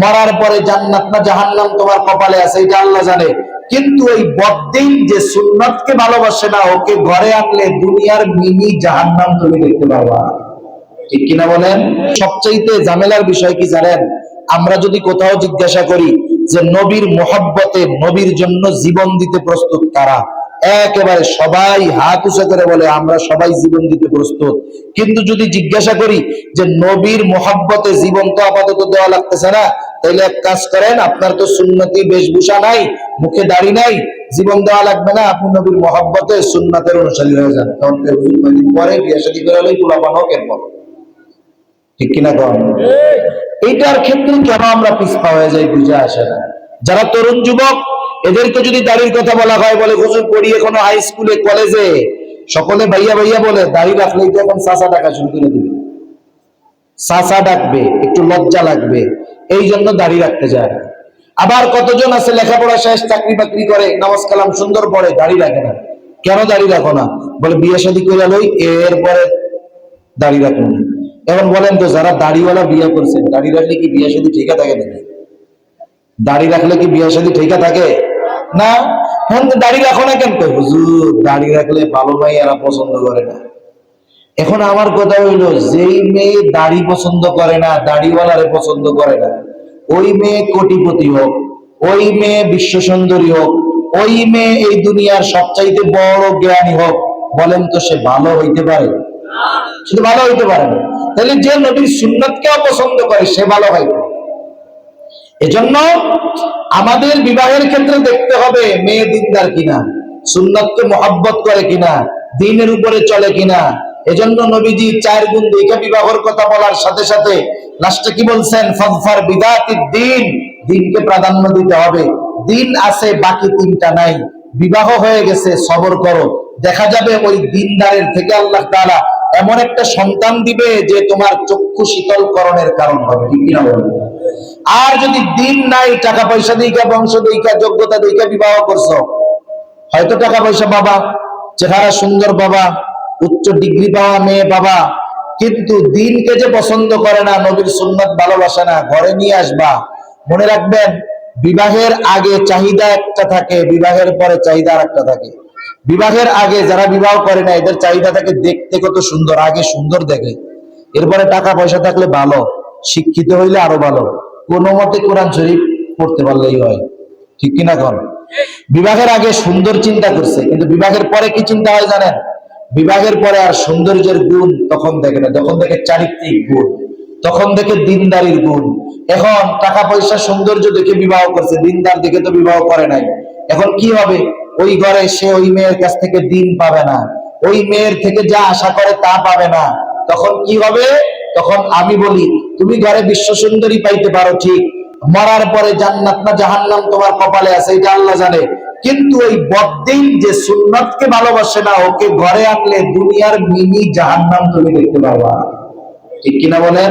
মরার পরে জান্নাত না জাহান্নাম তোমার কপালে আছে, এটা আল্লাহ জানে। কিন্তু ওই বদ্দিন যে সুন্নতকে ভালোবাসে না, ওকে ঘরে আনলে দুনিয়ার মিনি জাহান্নাম তুমি দেখতে পারবা ঠিক কিনা বলেন? সবচাইতে ঝামেলার বিষয় কি জানেন? আমরা যদি কোথাও জিজ্ঞাসা করি যে নবীর মোহাব্বতে নবীর জন্য জীবন দিতে প্রস্তুত কারা? একেবারে সবাই হাত উঁচা করে বলে, আমরা সবাই জীবন দিতে প্রস্তুত। কিন্তু যদি জিজ্ঞাসা করি যে নবীর মোহাব্বতে জীবন তো আপাতত দেওয়া লাগতেছে না তাইলে এক কাজ করেন, আপনার তো সুন্নতি বেশভূষা নাই, মুখে দাড়ি নাই, জীবন দেওয়া লাগবে না, আপনি নবীর মোহাব্বতে সুন্নাতের অনুসারী হয়ে যান। কেউ পরে বিয়ে শাদী করে হলেই হোক এরপর। ঠিক কিনা কম এইটার ক্ষেত্রে কেন আমরা পিছপা হয়ে যাই বুঝে আসে না। যারা তরুণ যুবক, এদেরকে যদি দাড়ির কথা বলা হয়, বলে হুজুর, পড়ি এখনও হাই স্কুলে কলেজে সকলে ভাইয়া ভাইয়া বলে, দাড়ি রাখলেই তো এখন চাচা ডাকা শুরু করে দিবে। চাচা ডাকবে, একটু লজ্জা লাগবে। এই জন্য দাড়ি রাখতে যায়। আবার কতজন আছে লেখাপড়া শেষ, চাকরি বাকরি করে, নামাজ কালাম সুন্দর পড়ে, দাড়ি রাখে না। কেন দাড়ি রাখো না? বলে বিয়ে শাদী করে লই, এরপরে দাড়ি রাখুন এখন বলেন তো, যারা দাড়িওয়ালা বিয়ে করছেন দাড়ি রাখলে কি বিয়ে শাদী ঠিকা থাকে নাকি? দাড়ি রাখলে কি বিয়ে শাদী ঠিকা থাকে? না। এখন তো দাড়ি রাখো না কেন হুজুর, দাড়ি রাখলে ভালো ভাই এরা পছন্দ করে না। এখন আমার কথা হইল, যেই মেয়ে দাড়ি পছন্দ করে না, দাড়িওয়ালারে পছন্দ করে না, ওই মেয়ে কোটিপতি হোক, ওই মেয়ে বিশ্ব সুন্দরী হোক, ওই মেয়ে এই দুনিয়ার সবচাইতে বড় জ্ঞানী হোক, বলেন তো সে ভালো হইতে পারে? শুধু ভালো হইতে পারে না। তাহলে যে নবীর সুন্নতকে অপছন্দ করে, সে ভালো হয় এজন্য আমাদের বিবাহের ক্ষেত্রে দেখতে হবে মেয়ে দিনদার কিনা, সুন্নতকে মহাব্বত করে কিনা, দিনের উপরে চলে কিনা এজন্য নবীজি চার গুণ দেখে বিবাহর কথা বলার সাথে সাথে লাস্টে কি বলছেন, ফজফার বিদাতি দিন। দিনকে প্রাধান্য দিতে হবে। দিন আছে, বাকি তিনটা নাই। বিবাহ হয়ে গেছে, সবর করো। দেখা যাবে ওই দিনদারের থেকে আল্লাহ তাআলা এমন একটা সন্তান দিবে যে তোমার চক্ষু শীতলকরণের কারণ হবে। ঠিক আর যদি দিন নাই টাকা পয়সা দিকা বংশ দিকা যোগ্যতা দিকা বিবাহ করছ, হয়তো টাকা পয়সা বাবা চেহারা সুন্দর বাবা উচ্চ ডিগ্রি পাওয়া মেয়ে বাবা, কিন্তু দিনকে যে পছন্দ করে না, নবীর সুন্নাত ভালোবাসে না, ঘরে নিয়ে আসবা। মনে রাখবেন, বিবাহের আগে চাহিদা একটা থাকে, বিবাহের পরে চাহিদা আর একটা থাকে। বিবাহের আগে যারা বিবাহ করে না, এদের চাহিদা থাকে দেখতে কত সুন্দর, আগে সুন্দর দেখে। এরপরে টাকা পয়সা থাকলে ভালো, শিক্ষিত হইলে আরও ভালো। কোনো মতে কোরআন শরীফ পড়তে পারলেই হয়। ঠিক কিনা কন? বিবাহের আগে সুন্দর চিন্তা করছে, কিন্তু বিবাহের পরে কি চিন্তা হয় জানেন? বিবাহের পরে আর সৌন্দর্যের গুণ তখন দেখে না। তখন দেখে চারিত্রিক গুণ, তখন দেখে দিনদারির গুণ। এখন টাকা পয়সা সৌন্দর্য দেখে বিবাহ করছে, দিনদার দেখে তো বিবাহ করে নাই। এখন কি হবে? ওই ঘরে সে ওই মেয়ের কাছ থেকে দিন পাবে না। ওই মেয়ের থেকে যা আশা করে তা পাবে না। তখন কি হবে? তখন আমি বলি, তুমি ঘরে বিশ্ব সুন্দরী পাইতে পারো ঠিক। মরার পরে জান্নাত না জাহান্নাম তোমার কপালে আছে, এটা আল্লাহ জানে। কিন্তু ওই বদ্দিন যে সুন্নতকে ভালোবাসে না, ওকে ঘরে আনলে দুনিয়ার মিনি জাহান্নাম তুমি দেখতে পাবা। ঠিক কিনা বলেন?